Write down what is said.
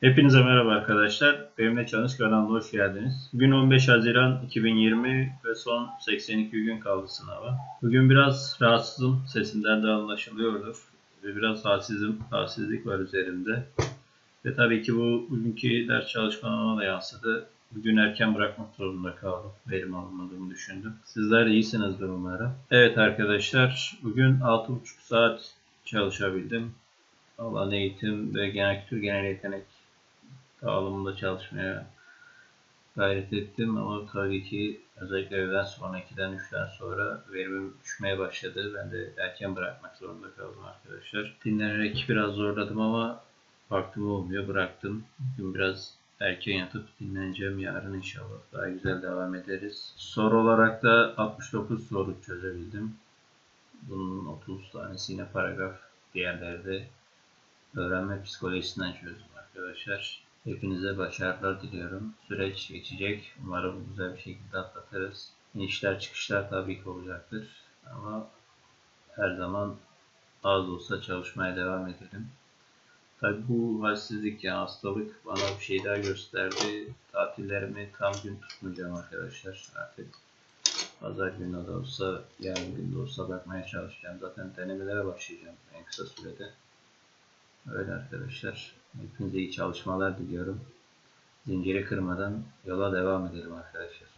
Hepinize merhaba arkadaşlar. Benimle Çalış kanalına hoş geldiniz. Bugün 15 Haziran 2020 ve son 82 gün kaldı sınava. Bugün biraz rahatsızım. Sesimden de anlaşılıyordur. Ve biraz halsizim, halsizlik var üzerimde. Ve tabii ki bu bugünkü ders çalışmama da yansıdı. Bugün erken bırakmak zorunda kaldım. Verim almadığımı düşündüm. Sizler de iyisinizdir umarım. Evet arkadaşlar, bugün 6,5 saat çalışabildim. Alan eğitim ve genel kültür genel yetenek dağılımında çalışmaya gayret ettim ama tabii ki özellikle öğleden sonra 2'den 3'ten sonra verimim düşmeye başladı. Ben de erken bırakmak zorunda kaldım arkadaşlar. Dinlenerek biraz zorladım ama baktım olmuyor bıraktım. Bugün biraz erken yatıp dinleneceğim. Yarın inşallah daha güzel devam ederiz. Soru olarak da 69 soru çözebildim. Bunun 30 tanesi yine paragraf. Diğerleri de öğrenme psikolojisinden çözdüm arkadaşlar. Hepinize başarılar diliyorum. Süreç geçecek. Umarım güzel bir şekilde atlatırız. İnişler çıkışlar tabii ki olacaktır. Ama her zaman az olsa çalışmaya devam edelim. Tabii bu halsizlik yani hastalık bana bir şey daha gösterdi. Tatillerimi tam gün tutmayacağım arkadaşlar. Artık pazar günü de olsa, yarın gün de olsa bakmaya çalışacağım. Zaten denemelere başlayacağım en kısa sürede. Öyle arkadaşlar. Hepinize iyi çalışmalar diliyorum. Zinciri kırmadan yola devam edelim arkadaşlar.